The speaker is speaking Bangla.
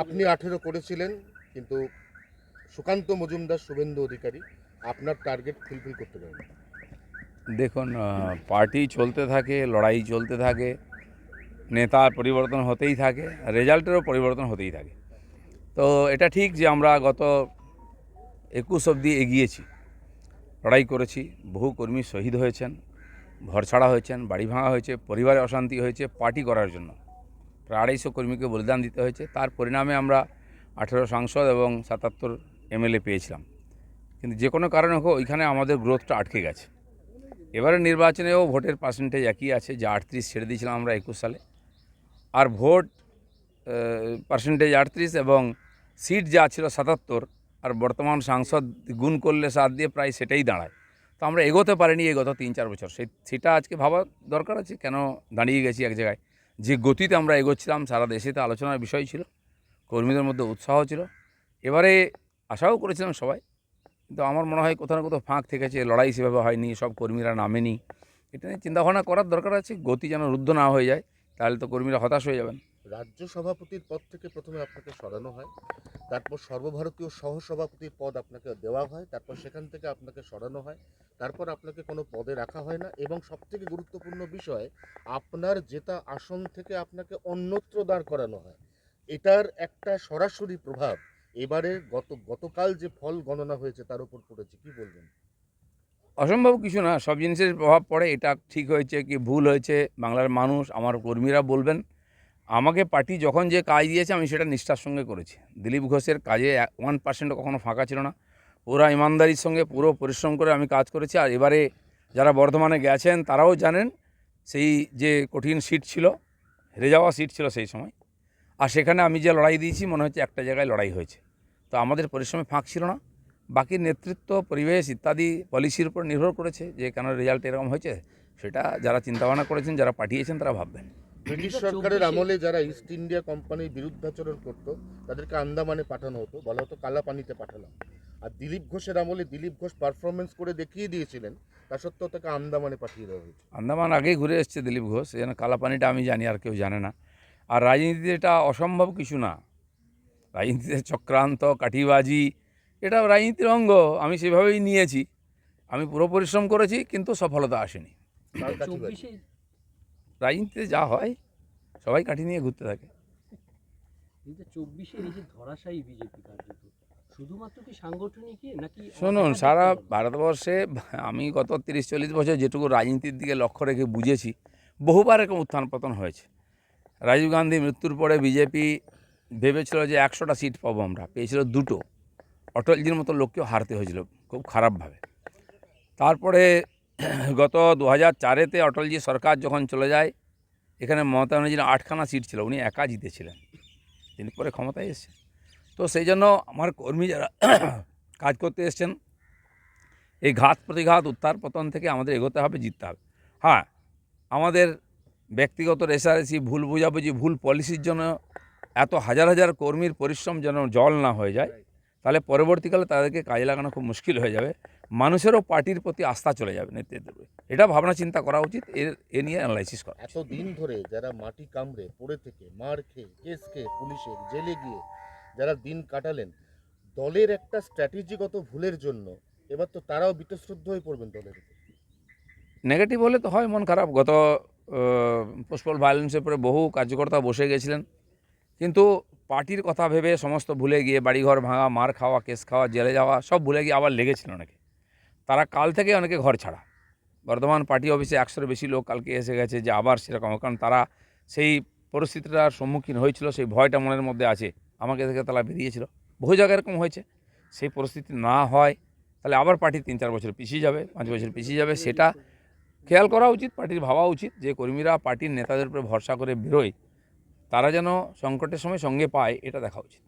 আপনি আঠেরো করেছিলেন, কিন্তু সুকান্ত মজুমদার শুভেন্দু অধিকারী আপনার টার্গেট ফুলফিল করতে পারেন। দেখুন পার্টি চলতে থাকে, লড়াই চলতে থাকে নেতার পরিবর্তন হতেই থাকে রেজাল্টেরও পরিবর্তন হতেই থাকে। তো এটা ঠিক যে আমরা গত একুশ অবধি এগিয়েছি, লড়াই করেছি, বহু কর্মী শহীদ হয়েছেন, ঘরছাড়া হয়েছেন, বাড়ি ভাঙা হয়েছে, পরিবারে অশান্তি হয়েছে পার্টি করার জন্য। প্রায় আড়াইশো কর্মীকে বলিদান দিতে হয়েছে। তার পরিণামে আমরা আঠেরো সাংসদ এবং সাতাত্তর এমএলএ পেয়েছিলাম। কিন্তু যে কোনো কারণে হোক, ওইখানে আমাদের গ্রোথটা আটকে গেছে। এবারে নির্বাচনেও ভোটের পার্সেন্টেজ একই আছে, যে আটত্রিশ ছেড়ে দিয়েছিলাম আমরা একুশ সালে। আর ভোট পার্সেন্টেজ আটত্রিশ এবং সিট যা ছিল সাতাত্তর, আর বর্তমান সাংসদ গুণ করলে সাত দিয়ে প্রায় সেটাই দাঁড়ায়। তো আমরা এগোতে পারিনি এই গত তিন চার বছর। সেই, সেটা আজকে ভাবা দরকার আছে, কেন দাঁড়িয়ে গেছি এক জায়গায়? যে গতিতে আমরা এগোচ্ছিলাম, সারা দেশে দেশেতে আলোচনার বিষয় ছিল, কর্মীদের মধ্যে উৎসাহ ছিল। এবারে আশাও করেছিলাম সবাই, কিন্তু আমার মনে হয় কোথাও না কোথাও ফাঁক থেকেছে, লড়াই সেভাবে হয়নি, সব কর্মীরা নামেনি। এটা নিয়ে চিন্তাভাবনা করার দরকার আছে, গতি যেন রুদ্ধ না হয়ে যায়, তাহলে তো কর্মীরা হতাশ হয়ে যাবেন। রাজ্য সভাপতির পদ থেকে প্রথমে আপনাকে সরানো হয়। তারপর সর্বভারতীয় সহসভাপতির পদ আপনাকে দেওয়া হয়, তারপর সেখান থেকে আপনাকে সরানো হয়, তারপর আপনাকে কোনো পদে রাখা হয় না এবং সবথেকে গুরুত্বপূর্ণ বিষয়, আপনার জেতা আসন থেকে আপনাকে অন্যত্র দাঁড় করানো হয়। এটার একটা সরাসরি প্রভাব এবারে গত, গতকাল যে ফল গণনা হয়েছে তার উপর পড়েছে, কি বলবেন? অসম্ভব কিছু না, সব জিনিসের প্রভাব পড়ে, এটা ঠিক হয়েছে কি ভুল হয়েছে, বাংলার মানুষ, আমার কর্মীরা বলবেন আমাকে পার্টি যখন যে কাজ দিয়েছে, আমি সেটা নিষ্ঠার সঙ্গে করেছি। দিলীপ ঘোষের কাজে ওয়ান পার্সেন্টও কখনো ফাঁকা ছিল না। পুরো ইমানদারির সঙ্গে পুরো পরিশ্রম করে আমি কাজ করেছি। আর এবারে যারা বর্ধমানে গেছেন, তারাও জানেন সেই যে কঠিন সিট ছিল, হেরে যাওয়া সিট ছিল সেই সময়। আর সেখানে আমি যে লড়াই দিয়েছি, মনে হচ্ছে একটা জায়গায় লড়াই হয়েছে। তো আমাদের পরিশ্রমে ফাঁক ছিল না। বাকি নেতৃত্ব, পরিবেশ ইত্যাদি পলিসির উপর নির্ভর করেছে যে কেন রেজাল্ট এরকম হয়েছে, সেটা যারা চিন্তাভাবনা করেছেন, যারা পাঠিয়েছেন, তারা ভাববেন। ব্রিটিশ সরকারের আমলে যারা ইস্ট ইন্ডিয়া কোম্পানির বিরুদ্ধাচরণ করত তাদেরকে আন্দামানে পাঠানো হতো বলা হতো কালা পানিতে পাঠালাম। আর দিলীপ ঘোষের আমলে দিলীপ ঘোষ পারফরমেন্স করে দেখিয়ে দিয়েছিলেন তা সত্ত্বেও তাকে আন্দামানে পাঠিয়ে দেওয়া হয়েছে। আন্দামান আগেই ঘুরে এসছে দিলীপ ঘোষ যেন কালাপানিটা আমি জানি আর কেউ জানে না। আর রাজনীতিতে এটা অসম্ভব কিছু না। রাজনীতিতে চক্রান্ত কাঠিবাজি এটা রাজনীতির অঙ্গ আমি সেভাবেই নিয়েছি। আমি পুরো পরিশ্রম করেছি কিন্তু সফলতা আসেনি? চব্বিশে রাজনীতিতে যা হয় সবাই কাঠি নিয়ে ঘুরতে থাকে। চব্বিশে এই যে ধরাশায়ী বিজেপি কার্যত শুধুমাত্র কি সাংগঠনিক নাকি শুনুন সারা ভারতবর্ষে আমি গত তিরিশ চল্লিশ বছর যেটুকু রাজনীতির দিকে লক্ষ্য রেখে বুঝেছি বহুবার এরকম উত্থান পতন হয়েছে। রাজীব গান্ধী মৃত্যুর পরে বিজেপি ভেবেছিল যে একশোটা সিট পাবো আমরা পেয়েছিল দুটো। অটলজির মতো লোককেও হারতে হয়েছিল খুব খারাপভাবে। তারপরে গত দু হাজার চারেতে অটলজি সরকার যখন চলে যায়, এখানে মমতা ব্যানার্জির আটখানা সিট ছিল, উনি একা জিতেছিলেন। তিনি পরে ক্ষমতায় এসেছেন। তো সেই জন্য আমার কর্মী যারা কাজ করতে এসছেন, এই ঘাত প্রতিঘাত উত্তার পতন থেকে আমাদের এগোতে হবে, জিততে হবে। হ্যাঁ আমাদের ব্যক্তিগত রেসারেসি ভুল বোঝাবুঝি, ভুল পলিসির জন্য এত হাজার হাজার কর্মীর পরিশ্রম যেন জল না হয়ে যায়, তাহলে পরবর্তীকালে তাদেরকে কাজে লাগানো খুব মুশকিল হয়ে যাবে। মানুষেরও পার্টির প্রতি আস্থা চলে যাবে নেতৃত্বের প্রতি। এটা ভাবনা চিন্তা করা উচিত এর এ নিয়ে অ্যানালাইসিস করা। এত দিন ধরে যারা মাটি কামড়ে পড়ে থেকে মার খেয়ে কেস খেয়ে পুলিশের জেলে গিয়ে যারা দিন কাটালেন দলের একটা স্ট্র্যাটেজিগত ভুলের জন্য এবার তো তারাও বিতশ্রদ্ধ হয়ে পড়বেন দলের নেগেটিভ হলে তো হয় মন খারাপ। গত পোস্টপল ভায়োলেন্সের পরে বহু কার্যকর্তা বসে গেছিলেন। কিন্তু পার্টির কথা ভেবে সমস্ত ভুলে গিয়ে বাড়িঘর ভাঙা মার খাওয়া কেস খাওয়া জেলে যাওয়া সব ভুলে গিয়ে আবার লেগেছিল অনেকে তারা কাল থেকে অনেকে ঘর ছাড়া। বর্ধমান পার্টি অফিসে একশোর বেশি লোক কালকে এসে গেছে যে আবার সেরকম কারণ তারা সেই পরিস্থিতিটার সম্মুখীন হয়েছিল, সেই ভয়টা মনের মধ্যে আছে। আমাকে থেকে তারা বেরিয়েছিল। বহু জায়গায় এরকম হয়েছে। সেই পরিস্থিতি না হয়, তাহলে আবার পার্টি তিন চার বছর পিছিয়ে যাবে, পাঁচ বছর পিছিয়ে যাবে, সেটা খেয়াল করা উচিত, পার্টির ভাবা উচিত যে কর্মীরা পার্টির নেতাদের উপরে ভরসা করে বেরোয়, তারা যেন সংকটের সময় সঙ্গে পায়, এটা দেখা উচিত।